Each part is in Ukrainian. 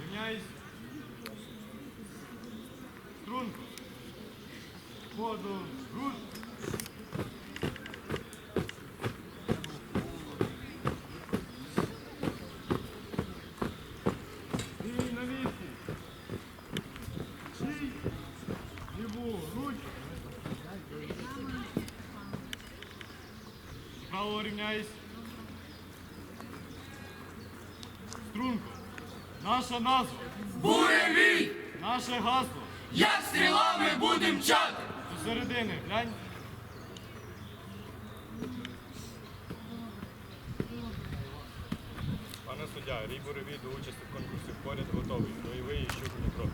Рівняйсь. Струнку. Ходу. Руш. І на місці. Чий. Ліву руч. Право рівняйсь. Наша назва. Буревій! Наше гасло. Як стрілами будем мчати! До середини, глянь. Пане суддя, Рій Буревій до участі в конкурсі поряд готовий. Бойовий і щук Дніпро.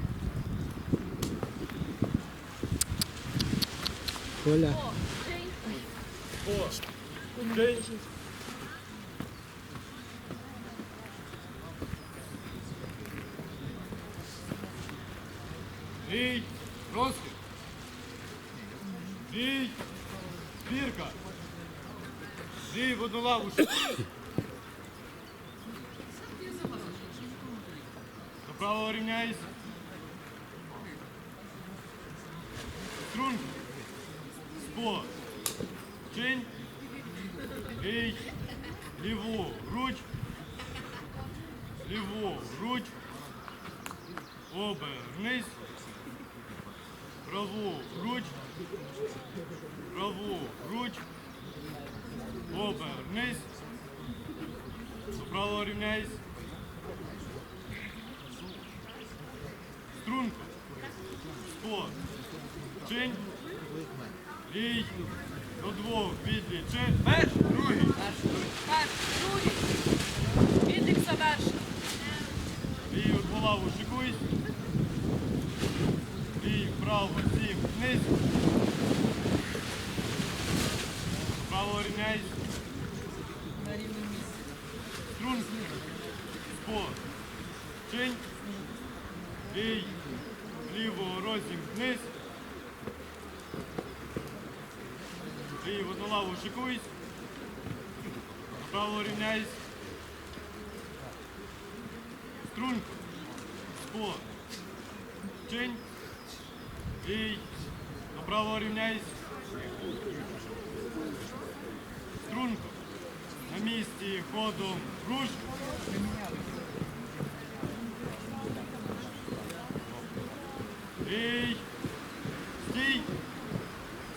Коля. О, Жень. Рій, розхід. Рій, збірка. Рій, в одну лаву. Направо рівняйсь. Струнку. Спо. Чинь. Рій. Ліву. Руч. Ліву. Руч. Обернись. Праву. Руч. Праву. Руч. Обернись. Право рівняйсь. Струнку. Чинь. Рій. До двох відлічи. Перший, другий. Перший, другий. Відлік завершено. Рій от голову шикуйсь. Вправо, сім, вниз. Право рівняйсь. На рівному місці. Струнку. Спо. Чинь. Рій. Ліво розім вниз. Рій в одну лаву шикуйсь. Право рівняйсь. Струнку. Спо. Чинь. Рій. Направо рівняйсь. Струнку. На місці ходом руш. Рій. Стій.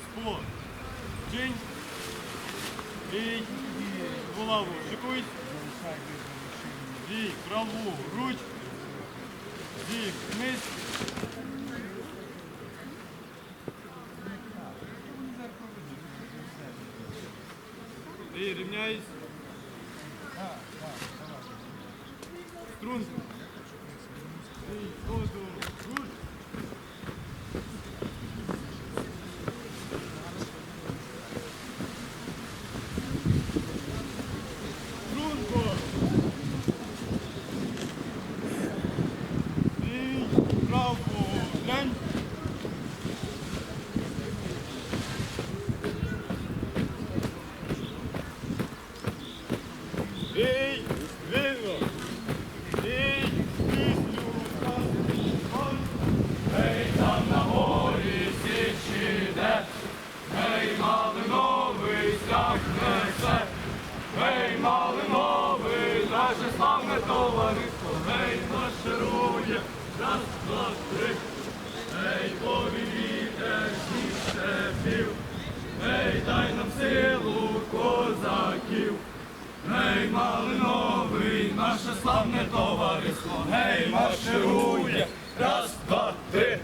Спо. Чинь. Рій. Голову шикуй. Рій. Праву. Руч. Рій. Вниз. Рій. Рівняйсь. Струнку. Рій. Ходу. Руч. Струнко. Рій. Право. Глянь. Рій. Вільно. Рій. Пісню. Ой. Там на горі січі де, Ей, малиновий стяг несе, Ей, малиновий, наше славне товариство, Ей, марширує, раз, два, три, наше славне товариство, гей, марширує, раз, два, три.